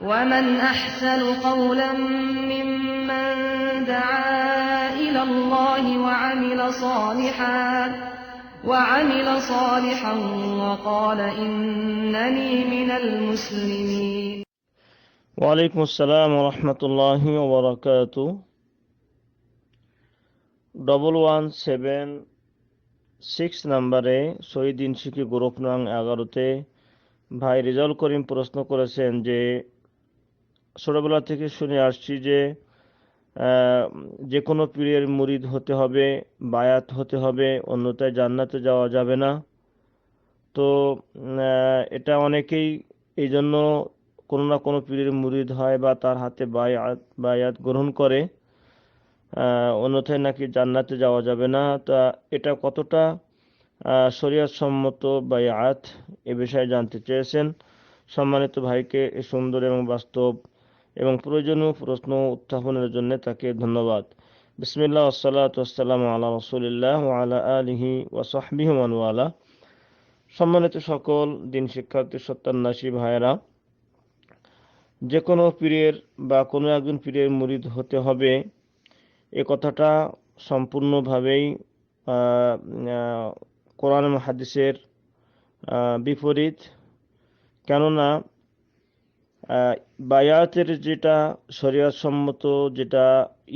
ومن أحسن قولا ممن دعا إلى الله وعمل صالحا وعمل صالحا وقال إنني من المسلمين ওয়ালাইকুম আসসালাম রহমতুল্লাহ ওবরাকাত ডবল ওয়ান সেভেন সিক্স নাম্বারে শহীদ শিখি গ্রুপ নং এগারোতে ভাই রেজাউল করিম প্রশ্ন করেছেন যে ছোটবেলা থেকে শুনে আসছি যে যে কোনো পীরের মুরিদ হতে হবে, বায়াত হতে হবে, অন্যথায় জান্নাতে যাওয়া যাবে না। তো এটা অনেকেই এই জন্য কোনো না কোনো পীরের মুরিদ হয় বা তার হাতে বায়াত বায়াত গ্রহণ করে অন্যথায় নাকি জান্নাতে যাওয়া যাবে না। তা এটা কতটা শরীয়ত সম্মত বায়াত এ বিষয়ে জানতে চেয়েছেন। সম্মানিত ভাইকে সুন্দর এবং বাস্তব এবং প্রয়োজনীয় প্রশ্ন উত্থাপনের জন্য তাকে ধন্যবাদ। বিসমিল্লা আসসালাত আসসালাম আলা রসুলিল্লাহ আলা আলিহি ওয়াসাহবিহ মানুয়ালা সম্মানিত সকল দিন শিক্ষার্থী সত্যান্নাসী ভাইয়েরা, যে কোনো পীরের বা কোনো একজন পীরের মুরিদ হতে হবে। এ কথাটা সম্পূর্ণভাবেই কোরআন হাদিসের বিপরীত। কেননা বায়াতের যেটা শরীয়তসম্মত যেটা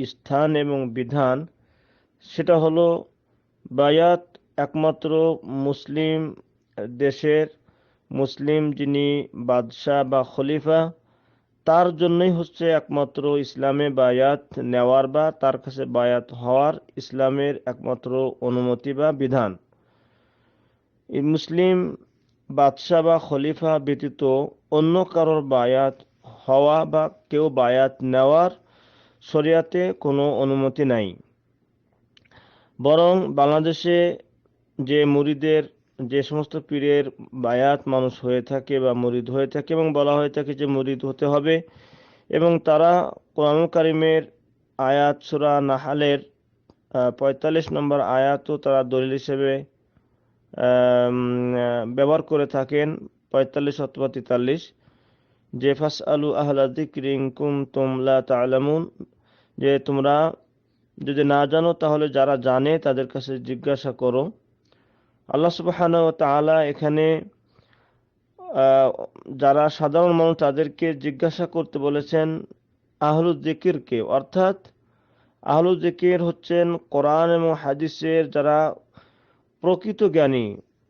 স্থান এবং বিধান, সেটা হলো বায়াত একমাত্র মুসলিম দেশের মুসলিম যিনি বাদশাহ বা খলিফা, তার জন্যই হচ্ছে একমাত্র ইসলামে বায়াত নেওয়ার বা তার কাছে বায়াত হওয়ার ইসলামের একমাত্র অনুমতি বা বিধান। এই মুসলিম বাদশাহ বা খলিফা ব্যতীত অন্য কারোর বায়াত হওয়া বা কেউ বায়াত নেওয়ার শরিয়াতে কোনো অনুমতি নাই। বরং বাংলাদেশে যে মুরিদের, যে সমস্ত পীরের বায়াত মানুষ হয়ে থাকে বা মুরিদ হয়ে থাকে এবং বলা হয়ে থাকে যে মুরিদ হতে হবে এবং তারা কোরআন কারিমের আয়াত সুরা নাহালের পঁয়তাল্লিশ নম্বর আয়াতও তারা দলিল হিসেবে ব্যবহার করে থাকেন পঁয়তাল্লিশ অথবা তেতাল্লিশ। যে ফাস আলু আহলা দিক্রিং কুম তোমলা তালামুন, যে তোমরা যদি না জানো তাহলে যারা জানে তাদের কাছে জিজ্ঞাসা করো। আল্লাহ সুবহান ও তাআলা এখানে যারা সাধারণ মানুষ তাদেরকে জিজ্ঞাসা করতে বলেছেন আহলু জিকিরকে অর্থাৎ আহলু জিকির হচ্ছেন কোরআন এবং হাদিসের যারা প্রকৃত জ্ঞানী,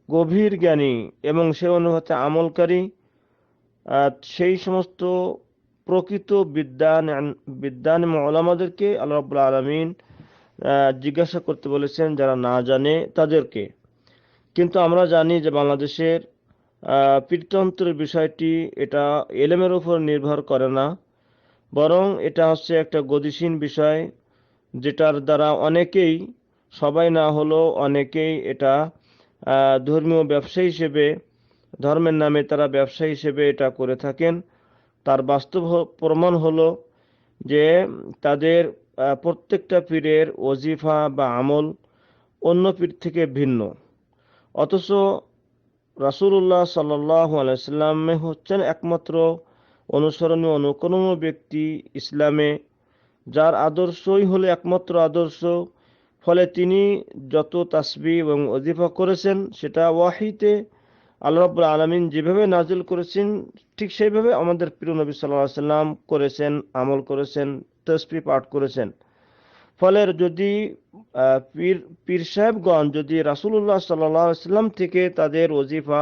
গভীর জ্ঞানী এবং সে অনুপাতে আমলকারী। সেই সমস্ত প্রকৃত বিদ্যান বিদ্যান ওলামাদেরকে আল্লাহ রাব্বুল আলমিন জিজ্ঞাসা করতে বলেছেন যারা না জানে তাদেরকে। কিন্তু আমরা জানি যে বাংলাদেশের পীরতন্ত্রের বিষয়টি এটা এলেমের উপর নির্ভর করে না। বরং এটা হচ্ছে একটা গতিশীল বিষয় যেটার দ্বারা অনেকেই সবাই না হলেও অনেকেই এটা ধর্মীয় ব্যবসা হিসেবে, ধর্মের নামে তারা ব্যবসা হিসেবে এটা করে থাকেন। তার বাস্তব প্রমাণ হলো যে তাদের প্রত্যেকটা পীরের ওজিফা বা আমল অন্য পীর থেকে ভিন্ন। অথচ রাসূলুল্লাহ সাল্লাল্লাহু আলাইহি সাল্লামে হচ্ছেন একমাত্র অনুসরণীয়, অনুকরণীয় ব্যক্তি ইসলামে, যার আদর্শই হলো একমাত্র আদর্শ ফলে তিনি যত তাসবি এবং অজিফা করেছেন, সেটা ওয়াহিতে আল্লাহ রাব্বুল আলামিন যেভাবে নাজিল করেছেন, ঠিক সেইভাবে আমাদের প্রিয় নবী আলাইহি সাল্লাম করেছেন, আমল করেছেন, তসবি পাঠ করেছেন। ফলে যদি পীর পীর সাহেবগণ যদি সাল্লাল্লাহু সাল্লাম থেকে তাদের ওজিফা,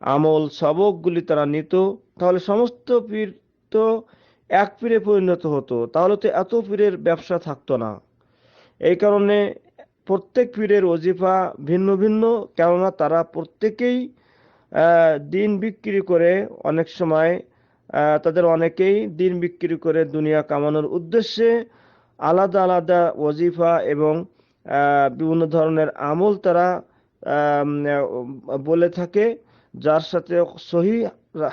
আমল, সবকগুলি তারা নিত, তাহলে সমস্ত পীর তো এক পীরে পরিণত হতো, তাহলে তো এত পীরের ব্যবসা থাকতো না। এই কারণে প্রত্যেক পীরের ওজিফা ভিন্ন ভিন্ন, কেননা তারা প্রত্যেকেই দিন বিক্রি করে অনেক সময় তাদের অনেকেই দিন বিক্রি করে দুনিয়া কামানোর উদ্দেশ্যে আলাদা আলাদা ওজিফা এবং বিভিন্ন ধরনের আমল তারা বলে থাকে, যার সাথে সহি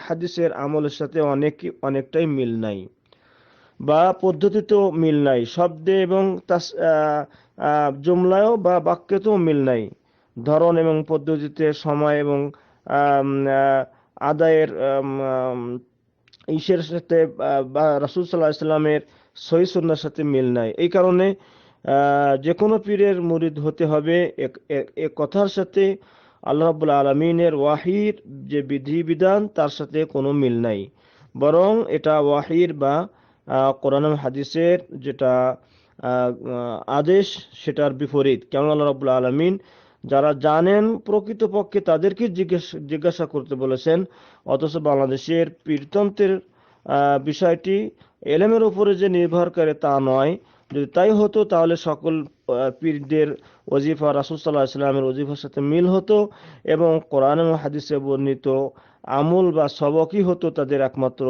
হাদিসের আমলের সাথে অনেক, অনেকটাই মিল নাই। বা পদ্ধতিতেও মিল নাই। শব্দে এবং জুমলায়ও বা বাক্যতেও মিল নাই। ধরন এবং পদ্ধতিতে সময় এবং আদায়ের ঈশের সাথে বা রাসুল সাল্লাহ ইসলামের সহি সুন্নার সাথে মিল নাই। এই কারণে যে কোনো পীরের মুরিদ হতে হবে এ- কথার সাথে আল্লাহ রাব্বুল আলমিনের ওয়াহির যে বিধি বিধান তার সাথে কোনো মিল নাই। বরং এটা ওয়াহির বা কোরআন হাদিসের যেটা আদেশ, সেটার বিপরীত। কেমন আল্লাহ রাব্বুল আলমিন যারা জানেন প্রকৃতপক্ষে তাদেরকে জিজ্ঞেস, জিজ্ঞাসা করতে বলেছেন। অথচ বাংলাদেশের পীরতন্ত্রের বিষয়টি এলেমের উপরে যে নির্ভর করে তা নয়। যদি তাই হতো, তাহলে সকল পীরদের ওজিফা রাসুল সাল্লাহ ইসলামের ওজিফার সাথে মিল হতো এবং কোরআন এবং হাদিসে বর্ণিত আমল বা সবকই হতো তাদের একমাত্র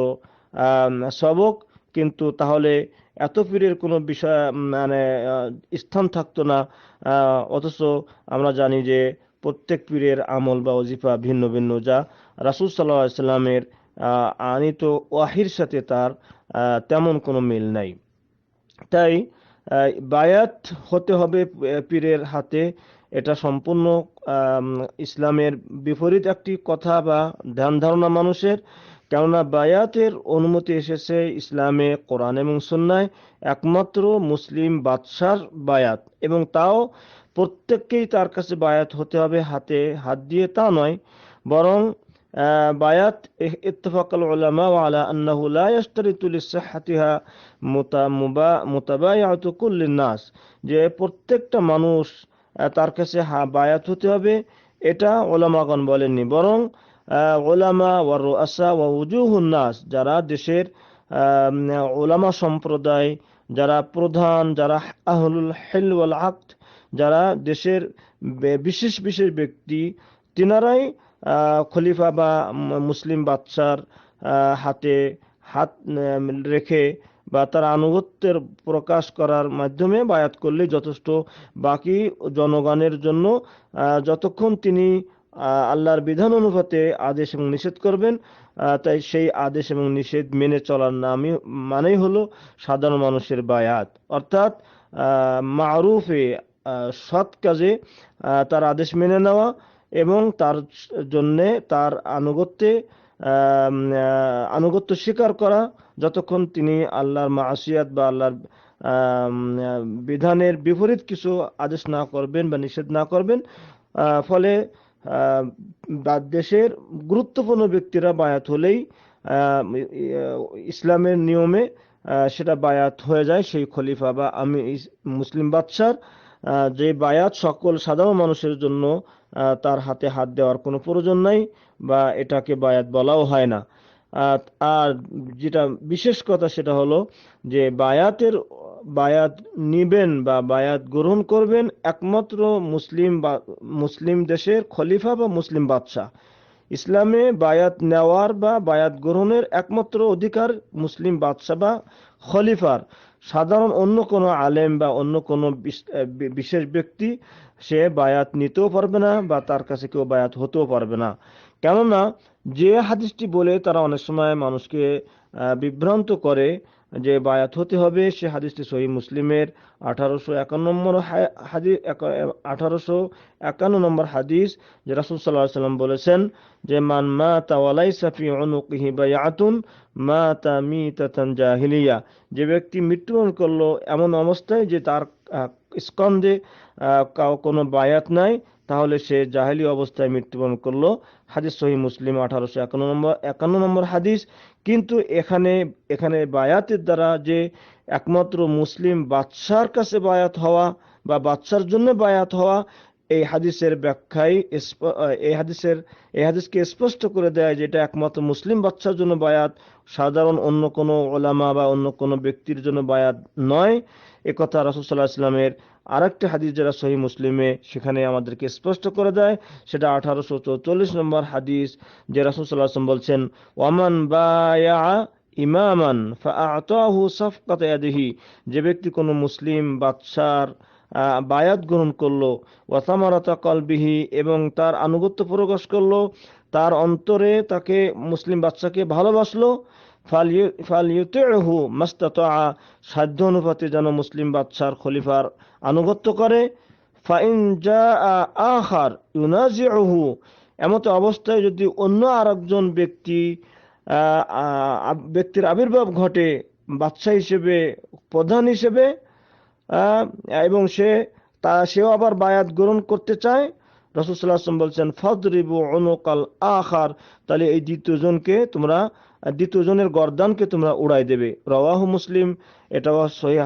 সবক। কিন্তু তাহলে এত পীরের কোনো বিষয় মানে স্থান থাকতো না। অথচ আমরা জানি যে প্রত্যেক পীরের আমল বা ওজিফা ভিন্ন ভিন্ন। যা রাসুল সাল্লাহ আহ, আনিত ওয়াহির সাথে তার তেমন কোনো মিল নাই। তাই বায়াত হতে হবে পীরের হাতে। এটা সম্পূর্ণ ইসলামের বিপরীত একটি কথা বা ধ্যান ধারণা মানুষের। কেননা বায়াতের অনুমতি এসেছে ইসলামে, কোরআন এবং সুন্নায়। একমাত্র মুসলিম বাদশার বায়াত। এবং তাও প্রত্যেককেই তার কাছে বায়াত হতে হবে, হাতে হাত দিয়ে তা নয়। বরং বায়াত ইত্তেফাকাল উলামা আলা আন্নাহু লা ইয়াশতারিতু লিসিহহাতিহা মুতা, মুবা মুতাবায়াতু কুল্লিন নাস। যে প্রত্যেকটা মানুষ তার কাছে হা- বায়াত হতে হবে, এটা ওলামাগণ বলেননি। বরং ওলামা ওয়া রুআসা ওয়া উজুহুন নাস, যারা দেশের ওলামা সম্প্রদায়, যারা প্রধান, যারা আহলুল হিল আকদ, যারা দেশের বিশেষ বিশেষ ব্যক্তি, তিনারাই খলিফা বা মুসলিম বাদশার হাতে হাত রেখে বা তার আনুগত্যের প্রকাশ করার মাধ্যমে বায়াত করলে যথেষ্ট। বাকি জনগণের জন্য যতক্ষণ তিনি আল্লাহর বিধান অনুপাতে আদেশ এবং নিষেধ করবেন। তাই সেই আদেশ এবং নিষেধ মেনে চলার নামই, মানেই হলো সাধারণ মানুষের বায়াত। অর্থাৎ মারুফে সৎ কাজে তার আদেশ মেনে নেওয়া এবং তার জন্যে তার আনুগত্যে আনুগত্য স্বীকার করা, যতক্ষণ তিনি আল্লাহর মাসিয়াত বা আল্লাহর বিধানের বিপরীত কিছু আদেশ না করবেন বা নিষেধ না করবেন। ফলে দেশের গুরুত্বপূর্ণ ব্যক্তিরা বায়াত হলেই ইসলামের নিয়মে সেটা বায়াত হয়ে যায় সেই খলিফা বা আমি মুসলিম বাদশার যে বায়াত সকল সাধারণ মানুষের জন্য তার হাতে হাত দেওয়ার কোনো প্রয়োজন নাই বা এটাকে বায়াত বলাও হয় না। আর যেটা বিশেষ কথা সেটা হলো যে বায়াতের বায়াত নিবেন বা বায়াত গ্রহণ করবেন একমাত্র মুসলিম বা, মুসলিম দেশের খলিফা বা মুসলিম বাদশাহ। ইসলামে বায়াত নেওয়ার বা বায়াত গ্রহণের একমাত্র অধিকার মুসলিম বাদশাহ বা খলিফার। সাধারণ অন্য কোনো আলেম বা অন্য কোনো বিশ- বিশেষ ব্যক্তি সে বায়াত নিতেও পারবে না বা তার কাছে কেউ বায়াত হতেও পারবে না। কেননা, যে হাদিসটি বলে তারা অনেক সময় মানুষকে বিভ্রান্ত করে যে বায়াত হতে হবে, সে হাদিসটি সহি মুসলিমের। আঠারোশো একান্ন নম্বর হাদিস আঠারোশো একান্ন নম্বর হাদিস, যে রাসুল সাল্লাহ সাল্লাম বলেছেন যে, মান মা তাওয়ালাই সাফি অনুকিহি বায়াতুন মা তা মি তাতান জাহিলিয়া। যে ব্যক্তি মৃত্যুবরণ করল এমন অবস্থায় যে তার স্কন্ধে কোনো বায়াত নাই, তাহলে সে জাহেলি অবস্থায় মৃত্যুবরণ করল। হাদিস সহি মুসলিম, আঠারোশো একান্ন নম্বর একান্ন নম্বর হাদিস কিন্তু এখানে এখানে বায়াতের দ্বারা যে একমাত্র মুসলিম বাদশার কাছে বায়াত হওয়া বা বাদশার জন্য বায়াত হওয়া, এই হাদিসের ব্যাখ্যায় এই হাদিসের, এই হাদিসকে স্পষ্ট করে দেয় যে এটা একমাত্র মুসলিম বাচ্চার জন্য বায়াত, সাধারণ অন্য কোনো ওলামা বা অন্য কোনো ব্যক্তির জন্য বায়াত নয়। একথা রাসুসাল্লাহ ইসলামের আরেকটি হাদিস যারা সহি মুসলিমে সেখানে আমাদেরকে স্পষ্ট করে দেয়, সেটা আঠারোশো চৌচল্লিশ নম্বর হাদিস যে রাসুসাল্লাহ আসলাম বলছেন, ওয়ামান বায়া ইমামান যে ব্যক্তি কোনো মুসলিম বাদশার বায়াত গ্রহণ করল ওয়াতামারাতা কলবিহি এবং তার আনুগত্য প্রকাশ করল, তার অন্তরে তাকে মুসলিম বাচ্চাকে ভালোবাসলো ফালিউতেহু মাস্তাতা সাধ্য অনুপাতে যেন মুসলিম বাদশার খলিফার আনুগত্য করে। ফাইন যা আখার ইউনাজিহু এমত অবস্থায় যদি অন্য আরেকজন ব্যক্তি ব্যক্তির আবির্ভাব ঘটে বাচ্চা হিসেবে, প্রধান হিসেবে এবং সে তা, সেও আবার বায়াত গ্রহণ করতে চায় রসুল্লাহ আসলাম বলছেন, ফদরিবু অনুকাল আখার তাহলে এই দ্বিতীয় জনকে তোমরা, দ্বিতীয় জনের গর্দানকে তোমরা উড়াই দেবে। রওয়াহ মুসলিম, এটাও সহি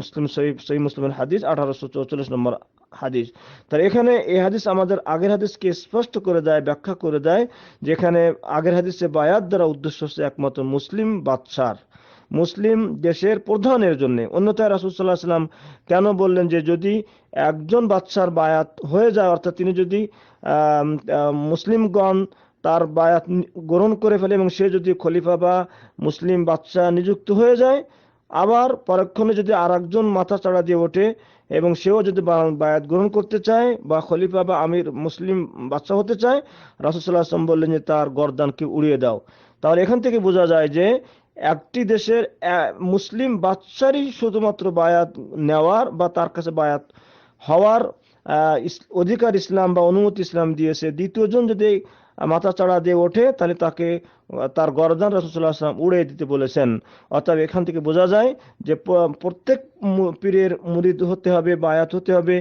মুসলিম সহি সহি মুসলিমের হাদিস, আঠারোশো চৌচল্লিশ নম্বর হাদিস। তার এখানে এই হাদিস আমাদের আগের হাদিসকে স্পষ্ট করে দেয়, ব্যাখ্যা করে দেয়, যেখানে আগের হাদিসে বায়াত দ্বারা উদ্দেশ্য হচ্ছে একমাত্র মুসলিম বাদশার। মুসলিম দেশের প্রধানের জন্য। অন্যথায় রাসুলসাল্লাহ সাল্লাম কেন বললেন যে, যদি একজন বাচ্চার বায়াত হয়ে যায়, অর্থাৎ তিনি যদি মুসলিমগণ তার বায়াত গ্রহণ করে ফেলে এবং সে যদি খলিফা বা মুসলিম বাচ্চা নিযুক্ত হয়ে যায়, আবার পরক্ষণে যদি আর একজন মাথা চাড়া দিয়ে ওঠে এবং সেও যদি বায়াত গ্রহণ করতে চায় বা খলিফা বা আমির মুসলিম বাচ্চা হতে চায় রাসুসাল্লাহ আসলাম বললেন যে, তার গরদানকে উড়িয়ে দাও। তাহলে এখান থেকে বোঝা যায় যে একটি দেশের মুসলিম বাচ্চারই শুধুমাত্র বায়াত নেওয়ার বা তার কাছে বায়াত হওয়ার অধিকার ইসলাম বা অনুমতি ইসলাম দিয়েছে। দ্বিতীয়জন যদি মাথা চাড়া দিয়ে ওঠে, তাহলে তাকে, তার গরদান রসুল্লাহ আসলাম উড়িয়ে দিতে বলেছেন। অর্থাৎ এখান থেকে বোঝা যায় যে প্রত্যেক পীরের মুরিদ হতে হবে, বায়াত হতে হবে।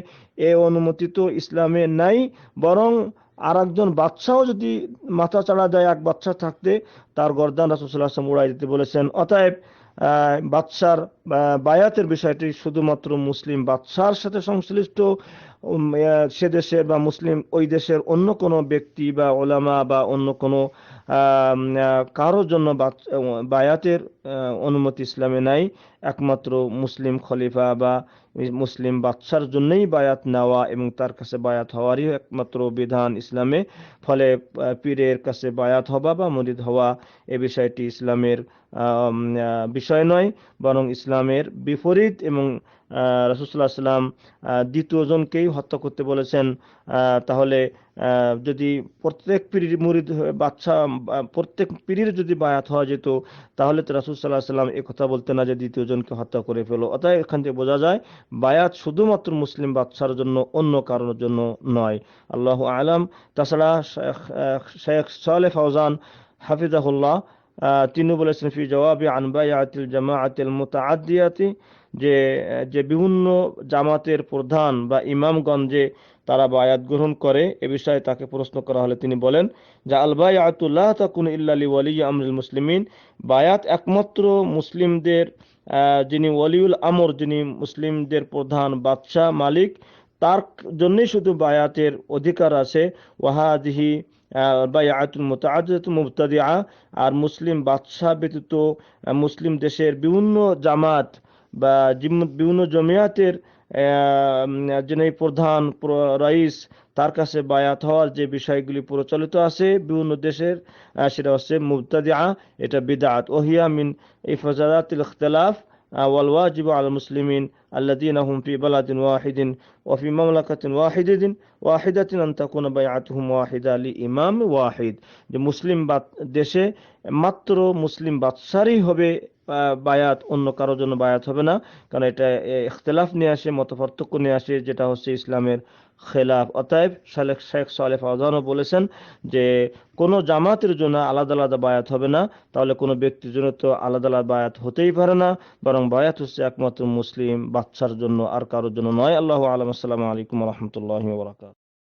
এ অনুমতি তো ইসলামে নাই, বরং আর একজন বাচ্চাও যদি মাথা চাড়া দেয়, এক বাচ্চা থাকতে, তার গর্দান রাসুসুল্লাহ আসলাম উড়াই দিতে বলেছেন। অতএব বাচ্চার বায়াতের বিষয়টি শুধুমাত্র মুসলিম বাচ্চার সাথে সংশ্লিষ্ট সে দেশের বা মুসলিম ওই দেশের অন্য কোনো ব্যক্তি বা ওলামা বা অন্য কোনো কারোর জন্য বায়াতের অনুমতি ইসলামে নাই। একমাত্র মুসলিম খলিফা বা মুসলিম বাচ্চার জন্যই বায়াত নেওয়া এবং তার কাছে বায়াত হওয়ারই একমাত্র বিধান ইসলামে। ফলে পীরের কাছে বায়াত হওয়া বা মরিদ হওয়া এ বিষয়টি ইসলামের বিষয় নয়, বরং ইসলামের বিপরীত এবং রসুল্লাহ সাল্লাম দ্বিতীয় জনকেই হত্যা করতে বলেছেন। তাহলে যদি প্রত্যেক পিড়ির হয়ে বাচ্চা প্রত্যেক পিড়ির যদি বায়াত হওয়া যেত, তাহলে তো রাসুল সাল্লাহ সাল্লাম কথা বলতে না যে দ্বিতীয় জনকে হত্যা করে ফেলো। অতএব এখান থেকে বোঝা যায়, বায়াত শুধুমাত্র মুসলিম বাচ্চার জন্য, অন্য কারণের জন্য নয়। আল্লাহ আলাম। তাছাড়া শেখ সালে ফৌজান হাফিজাহুল্লাহ তিনি বলেছেন ফি জবাবি আনবায়াতিল জামাআতিল মুতাআদ্দিয়াতি যে যে বিভিন্ন জামাতের প্রধান বা ইমামগণ যে তারা বায়াত গ্রহণ করে, এ বিষয়ে তাকে প্রশ্ন করা হলে তিনি বলেন যে, আল বায়াতুল্লাহ তাকুন ইল্লালি ওয়ালি আমরুল মুসলিমিন। বায়াত একমাত্র মুসলিমদের যিনি ওয়ালিউল আমর, যিনি মুসলিমদের প্রধান বাদশাহ মালিক, তার জন্যই শুধু বায়াতের অধিকার আছে। ওয়াহাদিহি বায়াতুল মুতাআদ্দিদাত মুবতাদিআ। আর মুসলিম বাদশাহ ব্যতীত মুসলিম দেশের বিভিন্ন জামাত বা বিভিন্ন জমিয়াতের যিনি প্রধান রাইস, তার কাছে বায়াত হওয়ার যে বিষয়গুলি প্রচলিত আছে বিভিন্ন দেশের সেটা হচ্ছে মুবতাদিআ, এটা বিদাত। ওহিয়া মিন ইফজাদাতিল ইখতিলাফ। ওয়াল ওয়াজিবু আল মুসলিমিন الذين هم في بلد واحد وفي مملكة واحدة واحدة أن تكون بيعتهم واحدة لإمام واحد যে মুসলিম বাদ- দেশে মাত্র মুসলিম বাদশারই হবে আহ, বায়াত অন্য কারোর জন্য বায়াত হবে না কারণ এটা এ, ইখতিলাফ নিয়ে আসে মত পার্থক্য নিয়ে আসে যেটা হচ্ছে ইসলামের খেলাফ। অতএব শালেখ শেখ সালেফ আজানও বলেছেন যে, কোনো জামাতের জন্য আলাদা আলাদা বায়াত হবে না, তাহলে কোনো ব্যক্তির জন্য তো আলাদা আলাদা বায়াত হতেই পারে না, বরং বায়াত হচ্ছে একমাত্র মুসলিম বাচ্চার জন্য আর কারোর জন্য নয়। আল্লাহ আলম। আসসালামু আলাইকুম রহমতুল্লাহ বরাকাত